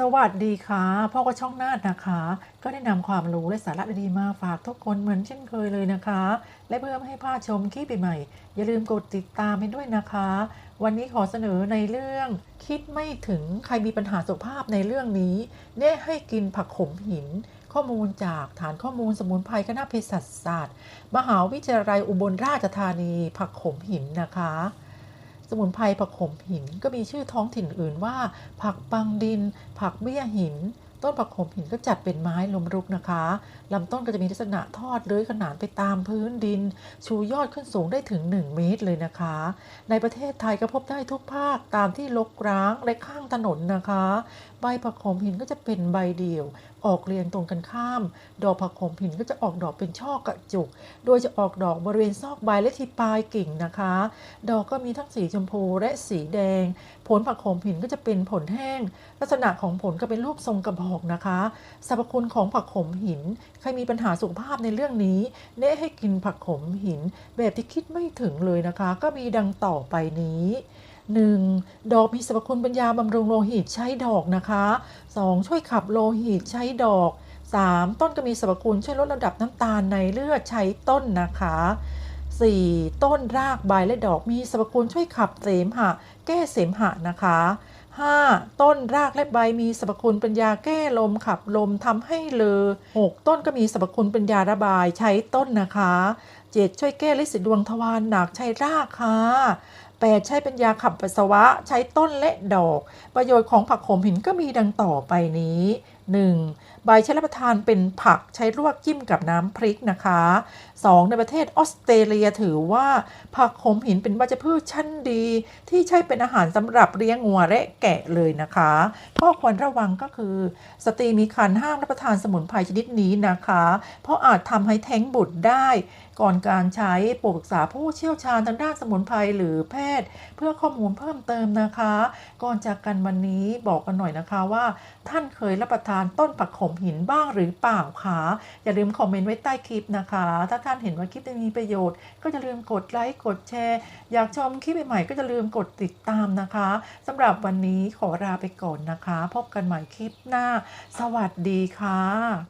สวัสดีค่ะพ่อก็ช่องนาดนะคะ ก็ได้นำความรู้และสาระดีๆมาฝากทุกคนเหมือนเช่นเคยเลยนะคะ และเพื่อไม่ให้พลาดชมคลิปใหม่ๆอย่าลืมกดติดตามให้ด้วยนะคะ วันนี้ขอเสนอในเรื่อง คิดไม่ถึงใครมีปัญหาสุขภาพในเรื่องนี้แนะให้กินผักขมหิน ข้อมูลจากฐานข้อมูลสมุนไพรคณะเภสัชศาสตร์ มหาวิทยาลัยอุบลราชธานีผักขมหินนะคะ สมุนไพรผักขมหินก็มีชื่อท้องถิ่นอื่นว่า ผักปังดิน ผักเบี้ยหิน ต้นผักขมหินก็จัดเป็นไม้ลมรุกนะคะลำต้นก็จะมีลักษณะทอดเลื้อยขนานไปตามพื้นดิน ชูยอดขึ้นสูงได้ถึง 1 เมตรเลยนะคะ ในประเทศไทยก็พบได้ทุกภาคตามที่ลกร้างและข้างถนนนะคะ ใบผักขมหินก็จะเป็นใบเดี่ยว ออกเรียงตรงกันข้าม ดอกผักขมหินก็จะออกดอกเป็นช่อกระจุก โดยจะออกดอกบริเวณซอกใบและที่ปลายกิ่งนะคะ ดอกก็มีทั้งสีชมพูและสีแดง ผลผักโขมหินก็จะเป็นผลแห้ง ลักษณะของผลก็เป็นรูปทรงกระบอกนะคะ สรรพคุณของผักโขมหิน ใครมีปัญหาสุขภาพในเรื่องนี้แนะให้กินผักโขมหิน แบบที่คิดไม่ถึงเลยนะคะ ก็มีดังต่อไปนี้ 1. ดอกมีสรรพคุณเป็นยาบำรุงโลหิตใช้ดอกนะคะ 2. ช่วยขับโลหิตใช้ดอก 3. ต้นก็มีสรรพคุณช่วยลดระดับน้ำตาลในเลือดใช้ต้นนะคะ 4. ต้นรากใบและดอกมีสรรพคุณช่วยขับเสมหะ แก้เสมหะนะคะ 5. ต้นรากและใบมีสรรพคุณเป็นยาแก้ลมขับลมทำให้เลอ 6. ต้นก็มีสรรพคุณเป็นยาระบายใช้ต้นนะคะ 7. ช่วยแก้ลิสิดวงทวารหนักใช้รากค่ะ 8. ใช้เป็นยาขับปัสสาวะ ใช้ต้นและดอก ประโยชน์ของผักโขมหินก็มีดังต่อไปนี้ 1. ใบใช้รับประทานเป็นผักใช้ลวกจิ้มกับน้ำพริกนะคะ 2. ในประเทศออสเตรเลียถือว่า ผักขมหินเป็นวัชพืชชั้นดี ที่ใช้เป็นอาหารสำหรับเลี้ยงงัวและแกะเลยนะคะ ข้อควรระวังก็คือ สตรีมีครรภ์ห้ามรับประทานสมุนไพรชนิดนี้นะคะ เพราะอาจทำให้แท้งบุตรได้ ก่อนการใช้ปรึกษาผู้เชี่ยวชาญทางด้านสมุนไพรหรือแพทย์ เพื่อข้อมูลเพิ่มเติมนะคะ ก่อนจากกันวันนี้บอกกันหน่อยนะคะว่า ท่านเคยรับประทานต้นผักขมหินบ้างหรือเปล่าคะอย่าลืมคอมเมนต์ไว้ใต้คลิปนะคะ ถ้าท่านเห็นว่าคลิปนี้มีประโยชน์ ก็อย่าลืมกดไลค์กดแชร์ อยากชมคลิปใหม่ๆก็อย่าลืมกดติดตามนะคะสำหรับวันนี้ขอลาไปก่อนนะคะ พบกันใหม่คลิปหน้า สวัสดีค่ะ